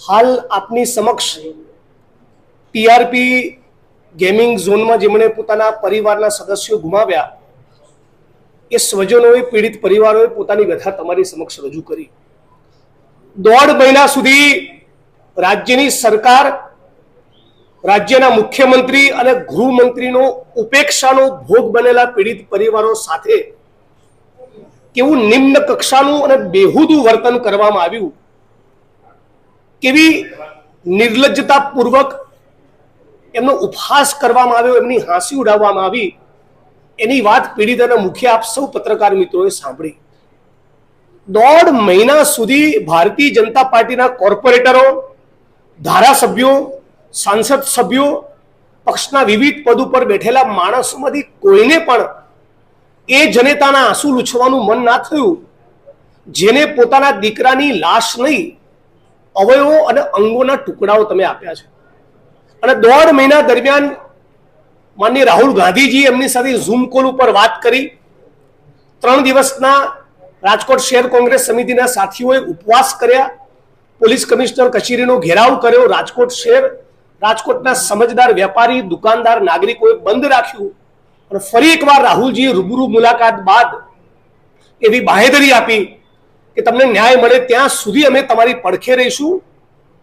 હાલ આપની સમક્ષ ટીઆરપી ગેમિંગ ઝોનમાં જેમણે પોતાના પરિવારના સદસ્યો ગુમાવ્યા, એ સ્વજનોએ પીડિત પરિવારોએ પોતાની વ્યથા તમારી સમક્ષ રજૂ કરી. દોઢ મહિના સુધી રાજ્યની સરકાર, રાજ્યના મુખ્યમંત્રી અને ગૃહમંત્રીનો ઉપેક્ષાનો ભોગ બનેલા પીડિત પરિવારો સાથે કેવું નિમ્ન કક્ષાનું અને બેહુદું વર્તન કરવામાં આવ્યું કેવી નિર્લજ્જતાપૂર્વક એમનો ઉપહાસ કરવામાં આવ્યો, એમની હાંસી ઉડાવવામાં આવી, એની વાત પીડિતાના મુખ્ય આપ સૌ પત્રકાર મિત્રોએ સાંભળી. દોઢ મહિના સુધી ભારતીય જનતા પાર્ટીના કોર્પોરેટરો, ધારાસભ્યો, સાંસદ સભ્યો, પક્ષના વિવિધ પદ ઉપર બેઠેલા માણસોમાંથી કોઈને પણ એ જનેતાના આંસુ લૂછવાનું મન ના થયું, જેને પોતાના દીકરાની લાશ નહીં અવયવો અને અંગોના ટુકડાઓ તમે આપ્યા છે. અને દોઢ મહિના દરમિયાન માનની રાહુલ ગાંધીજી એમની સાથે ઝૂમ કોલ ઉપર વાત કરી. ત્રણ દિવસના રાજકોટ શહેર કોંગ્રેસ સમિતિના સાથીઓએ ઉપવાસ કર્યા. પોલીસ કમિશનર કચેરીનો ઘેરાવ કર્યો. રાજકોટ શહેર રાજકોટના સમજદાર વેપારી, દુકાનદાર, નાગરિકોએ બંધ રાખ્યું. અને ફરી એકવાર રાહુલજીએ રૂબરૂ મુલાકાત બાદ એવી બાહેધરી આપી કે તમને ન્યાય મળે ત્યાં સુધી અમે તમારી પડખે રહીશું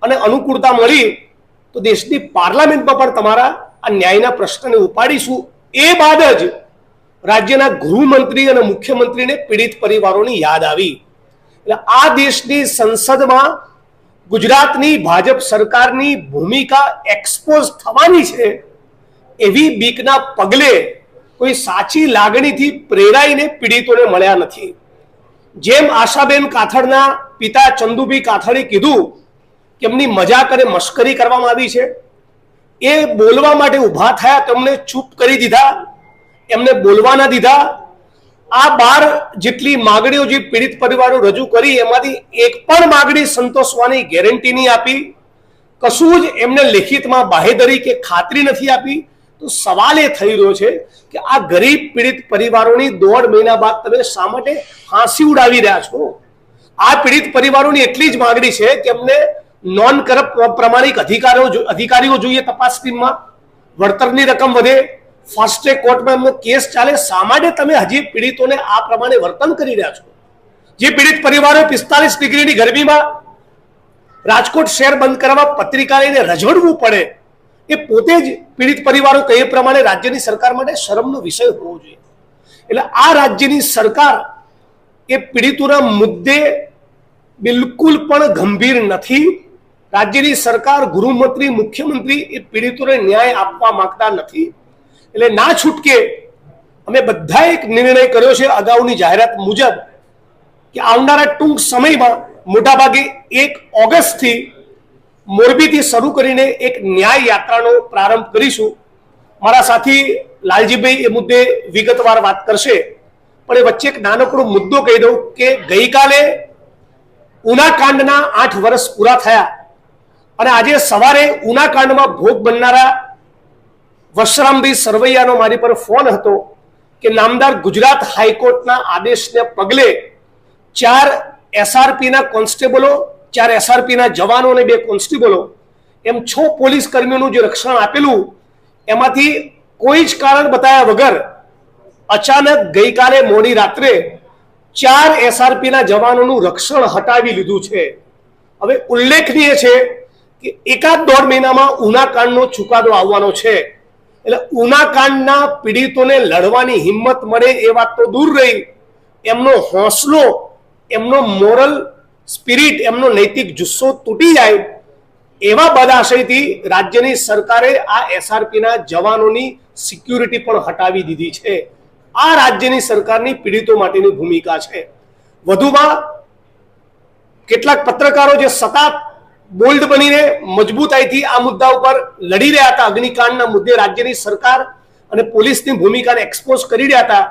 અને અનુકૂળતા મળી, તો દેશની પાર્લામેન્ટમાં પણ તમારા આ ન્યાયના પ્રશ્નને ઉપાડીશું. એ બાદ જ રાજ્યના ગૃહમંત્રી અને મુખ્યમંત્રીને પીડિત પરિવારોની યાદ આવી. એટલે આ દેશની સંસદમાં ગુજરાતની ભાજપ સરકારની ભૂમિકા એક્સપોઝ થવાની છે એવી બીકના પગલે કોઈ સાચી લાગણીથી પ્રેરાઈને પીડિતોને મળ્યા નથી. જેમ આશાબેન કાથડના પિતા ચંદુભી કાથડે કીધું કે એમની મજાક અને મશ્કરી કરવામાં આવી છે, એ બોલવા માટે ઊભા થયા તેમને ચૂપ કરી દીધા, એમને બોલવા ના દીધા. આ બાર જેટલી માગણીઓ જે પીડિત પરિવારો રજૂ કરી, એમાંથી એક પણ માગણી સંતોષવાની ગેરંટી નહીં આપી. કશું જ એમને લેખિતમાં બાહેધરી કે ખાતરી નથી આપી. તો સવાલ એ થઈ રહ્યો છે કે આ ગરીબ પીડિત પરિવારોની દોઢ મહિના બાદ તમે શા માટે હાંસી ઉડાવી રહ્યા છો? આ પીડિત પરિવારોની એટલી જ માગણી છે કે અમને નોન કરપ્ટ પ્રમાણિક અધિકારીઓ અધિકારીઓ જોઈએ તપાસ ટીમમાં. વળતરની રકમ વધે. ફાસ્ટ ટ્રેક કોર્ટમાં એમનો કેસ ચાલે. શા માટે તમે હજી પીડિતોને આ પ્રમાણે વર્તન કરી રહ્યા છો? જે પીડિત પરિવારો પિસ્તાલીસ ડિગ્રીની ગરમીમાં રાજકોટ શહેર બંધ કરવા પત્રિકા લઈને રઝળવું પડે એ પોતે જ પીડિત પરિવારો કહે પ્રમાણે રાજ્યની સરકાર માટે શરમનો વિષય હોવો જોઈએ. એટલે આ રાજ્યની સરકાર એ પીડિતોના મુદ્દે બિલકુલ પણ ગંભીર નથી. રાજ્યની સરકાર, ગૃહમંત્રી, મુખ્યમંત્રી એ પીડિતોને ન્યાય આપવા માંગતા નથી. એટલે ના છૂટકે અમે બધા એક નિર્ણય કર્યો છે અગાઉની જાહેરાત મુજબ કે આવનારા ટૂંક સમયમાં મોટાભાગે એક ઓગસ્ટથી મોરબીથી શરૂ કરીને એક ન્યાય યાત્રાનો પ્રારંભ કરીશું. મારા સાથી, લાલજીભાઈ એ મુદ્દે વિગતવાર વાત કરશે. પણ એ વચ્ચે એક નાનકડો મુદ્દો કહી દઉં કે ગઈકાલે ઉનાકાંડના આઠ વર્ષ પૂરા થયા. અને આજે સવારે ઉનાકાંડમાં ભોગ બનનારા વશરામભાઈ સરવૈયાનો મારી પર ફોન હતો કે નામદાર ગુજરાત હાઈકોર્ટના આદેશને પગલે ચાર એસઆરપીના કોન્સ્ટેબલો ચાર એસઆરપીના જવાનો અને બે કોન્સ્ટેબલો એમ છ પોલીસ કર્મીઓનું જે રક્ષણ આપેલું, એમાંથી કોઈ જ કારણ બતાવ્યા વગર અચાનક ગઈકાલે મોડી રાત્રે ચાર એસઆરપીના જવાનોનું રક્ષણ હટાવી લીધું છે. હવે ઉલ્લેખનીય છે કે એકાદ દોઢ મહિનામાં ઉનાકાંડનો ચુકાદો આવવાનો છે. એટલે ઉનાકાંડના પીડિતોને લડવાની હિંમત મળે એ વાત તો દૂર રહી. એમનો હોંસલો, એમનો મોરલ સ્પિરિટ એમનો નૈતિક જુસ્સો તૂટી જાય એવા બદાશયથી રાજ્યની સરકારે આ એસઆરપીના જવાનોની સિક્યુરિટી પણ હટાવી દીધી છે. આ રાજ્યની સરકારની પીડિતો માટેની ભૂમિકા છે. વધુમાં કેટલાક પત્રકારો જે સતત બોલ્ડ બનીને મજબૂતાઈથી આ મુદ્દા ઉપર લડી રહ્યા હતા, અગ્નિકાંડના મુદ્દે રાજ્યની સરકાર અને પોલીસની ભૂમિકાને એક્સપોઝ કરી રહ્યા હતા,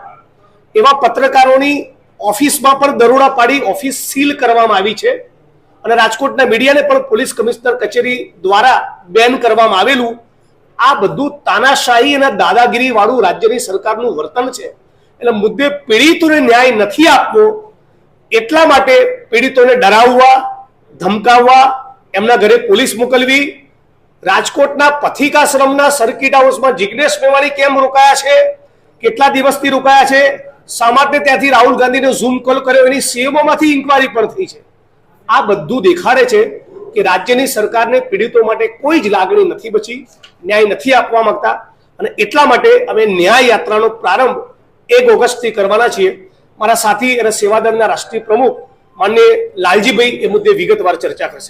એવા પત્રકારોની ઓફિસમાં પણ દરોડા પાડી ઓફિસ સીલ કરવામાં આવી છે. અને રાજકોટના મીડિયાને પણ પોલીસ કમિશનર કચેરી દ્વારા બેન કરવામાં આવેલું. આ બધું તાનાશાહી અને દાદાગીરી વાળું રાજ્યની સરકારનું વર્તન છે. એટલે મુદ્દે પીડિતોને ન્યાય નથી આપવો, એટલા માટે પીડિતોને ડરાવવા, ધમકાવવા, એમના ઘરે પોલીસ મોકલવી, રાજકોટના પથિકાશ્રમના સર્કિટ હાઉસમાં જિગ્નેશ મેવાણી કેમ રોકાયા છે? કેટલા દિવસથી રોકાયા છે? માટે ત્યાંથી રાહુલ ગાંધીને ઝૂમ કોલ કર્યો, એની સીએમઓમાંથી ઇન્કવાયરી પણ થઈ છે. આ બધું દેખાડે છે કે રાજ્યની સરકારને પીડિતો માટે કોઈ જ લાગણી નથી બચી, ન્યાય નથી આપવા માંગતા, અને એટલા માટે અમે ન્યાય યાત્રાનો પ્રારંભ એક ઓગસ્ટથી કરવાના છીએ. મારા સાથી અને સેવાદળના રાષ્ટ્રીય પ્રમુખ, માન્ય લાલજીભાઈ, એ મુદ્દે વિગતવાર ચર્ચા કરશે.